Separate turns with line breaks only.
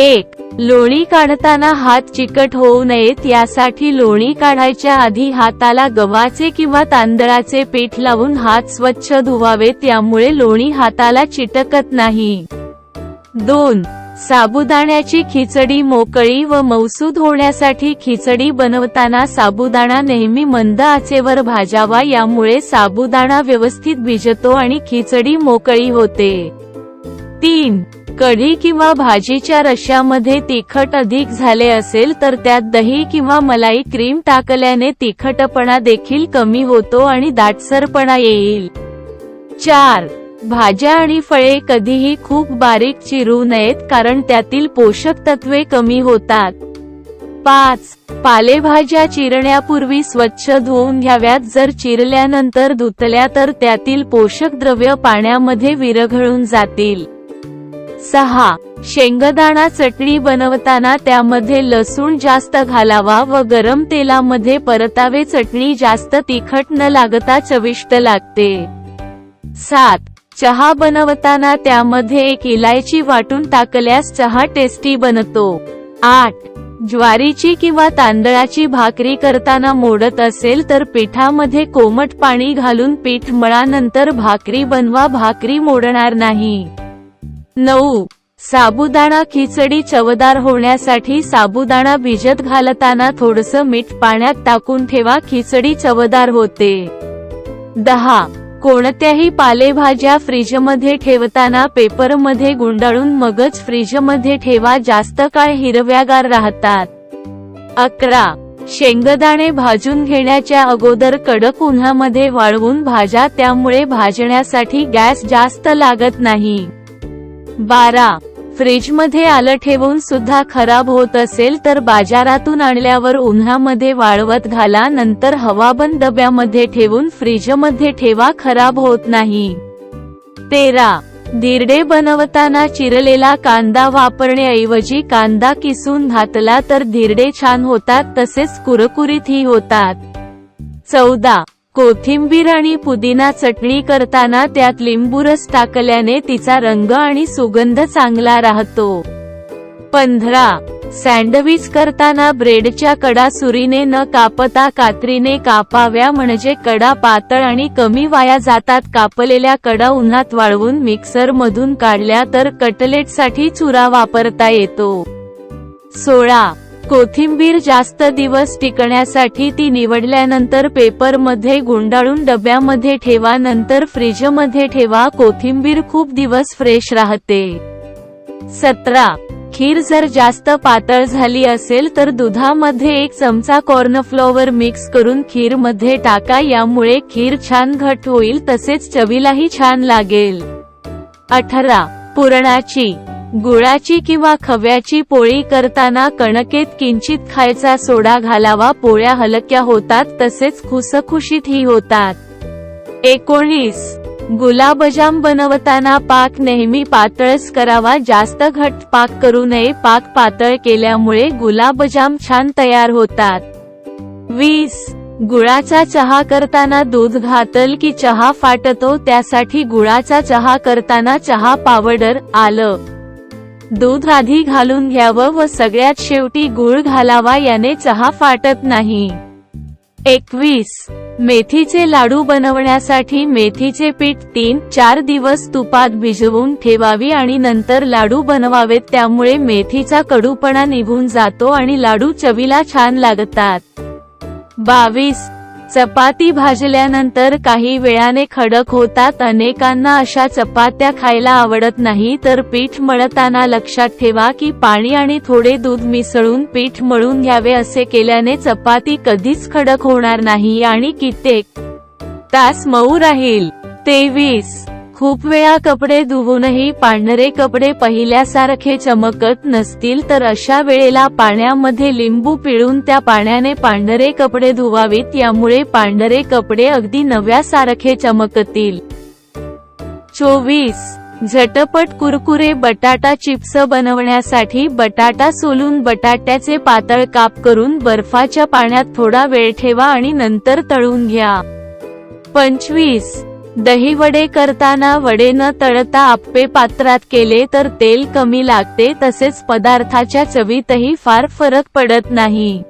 एक लोणी काढताना हात चिकट होऊ नयेत यासाठी लोणी काढायच्या आधी हाताला गव्हाचे किंवा तांदळाचे पीठ लावून हात स्वच्छ धुवावेत त्यामुळे लोणी हाताला चिटकत नाही. दोन साबुदाण्याची खिचडी मोकळी व मौसूद होण्यासाठी खिचडी बनवताना साबुदाणा नेहमी मंद आचेवर भाजावा यामुळे साबुदाणा व्यवस्थित भिजतो आणि खिचडी मोकळी होते. तीन कढी किंवा भाजीच्या रश्यामध्ये तिखट अधिक झाले असेल तर त्यात दही किंवा मलाई क्रीम टाकल्याने तिखटपणा देखील कमी होतो आणि दाटसरपणा येईल. चार. भाज्या आणि फळे कधीही खूप बारीक चिरू नयेत कारण त्यातील पोषक तत्वे कमी होतात. पाच. पालेभाज्या चिरण्यापूर्वी स्वच्छ धुवून घ्याव्यात. जर चिरल्यानंतर धुतल्या तर त्यातील पोषक द्रव्य पाण्यामध्ये विरघळून जातील. सहा. शेंगदाणा चटणी बनवताना त्यामध्ये लसूण जास्त घालावा व गरम तेलामध्ये परतावे चटणी जास्त तिखट न लागता चविष्ट लागते. सात. चहा बनवताना त्यामध्ये एक इलायची वाटून टाकल्यास चहा टेस्टी बनतो. आठ. ज्वारीची किंवा तांदळाची भाकरी करताना मोडत असेल तर पिठामध्ये कोमट पाणी घालून पीठ मळानंतर भाकरी बनवा भाकरी मोडणार नाही. नऊ. साबुदाणा खिचडी चवदार होण्यासाठी साबुदाणा भिजत घालताना थोडस मीठ पाण्यात टाकून ठेवा खिचडी चवदार होते. दहा. कोणत्याही पालेभाज्या फ्रीजमध्ये ठेवताना पेपरमध्ये गुंडाळून मगच फ्रीजमध्ये ठेवा जास्त काळ हिरव्यागार राहतात. अकरा. शेंगदाणे भाजून घेण्याच्या अगोदर कडक उन्हामध्ये वाळवून भाजा त्यामुळे भाजण्यासाठी गॅस जास्त लागत नाही. बारा. फ्रीजमध्ये आलं ठेवून सुद्धा खराब होत असेल तर बाजारातून आणल्यावर उन्हामध्ये वाळवत घाला नंतर हवाबंद डब्यामध्ये ठेवून फ्रीजमध्ये ठेवा खराब होत नाही. तेरा. धिरडे बनवताना चिरलेला कांदा वापरण्याऐवजी कांदा किसून घातला तर धिरडे छान होतात तसेच कुरकुरीतही होतात. चौदा. कोथिंबीर आणि पुदिना चटणी करताना त्यात लिंबू रस टाकल्याने तिचा रंग आणि सुगंध चांगला राहतो. पंधरा. सँडविच करताना ब्रेडच्या कडा सुरीने न कापता कात्रीने कापाव्या म्हणजे कडा पातळ आणि कमी वाया जातात कापलेल्या कडा उन्हात वाळवून मिक्सर मधून काढल्या तर कटलेटसाठी चुरा वापरता येतो. सोळा. कोथिंबीर जास्त दिवस टिकण्यासाठी ती निवडल्यानंतर पेपरमध्ये गुंडाळून डब्यामध्ये ठेवा नंतर फ्रीजमध्ये ठेवा. कोथिंबीर खूप दिवस फ्रेश राहते. सतरा. खीर जर जास्त पातळ झाली असेल तर दुधामध्ये एक चमचा कॉर्नफ्लॉवर मिक्स करून खीरमध्ये टाका. यामुळे खीर छान घट होईल तसेच चवीलाही छान लागेल. अठरा. पुरणाची. गुळाची किंवा खव्याची पोळी करताना कणकेत किंचित खायचा सोडा घालावा पोळ्या हलक्या होतात तसेच खुसखुशीतही होतात. एकोणीस. गुलाबजाम बनवताना पाक नेहमी पातळच करावा जास्त घट पाक करू नये पाक पातळ केल्यामुळे गुलाबजाम छान तयार होतात. वीस. गुळाचा चहा करताना दूध घातल की चहा फाटतो त्यासाठी गुळाचा चहा करताना चहा पावडर आलं. दूध आधी घालून घ्यावं व सगळ्यात शेवटी गुळ घालावा याने चहा फाटत नाही. एकवीस. मेथीचे लाडू बनवण्यासाठी मेथीचे पीठ तीन चार दिवस तुपात भिजवून ठेवावी आणि नंतर लाडू बनवावेत. त्यामुळे मेथीचा कडूपणा निघून जातो आणि लाडू चवीला छान लागतात. बावीस. चपाती भाजल्यानंतर काही वेळाने खडक होतात. अनेकांना अशा चपात्या खायला आवडत नाही तर पीठ मळताना लक्षात ठेवा की पाणी आणि थोडे दूध मिसळून पीठ मळून घ्यावे असे केल्याने चपाती कधीच खडक होणार नाही. आणि कित्येक तास मऊ राहील. तेवीस खूप वेळा कपडे धुवूनही पांढरे कपडे पहिल्यासारखे चमकत नसतील तर अशा वेळेला पाण्यामध्ये लिंबू पिळून त्या पाण्याने पांढरे कपडे धुवावेत यामुळे पांढरे कपडे अगदी नव्यासारखे चमकतील. चोवीस. झटपट कुरकुरे बटाटा चिप्स बनवण्यासाठी बटाटा सोलून बटाट्याचे पातळ काप करून बर्फाच्या पाण्यात थोडा वेळ ठेवा आणि नंतर तळून घ्या. पंचवीस. दहीवडे करताना वडे न तळता आप्पे पात्रात केले तर तेल कमी लागते तसेच पदार्थाच्या चवीतही फार फरक पडत नाही.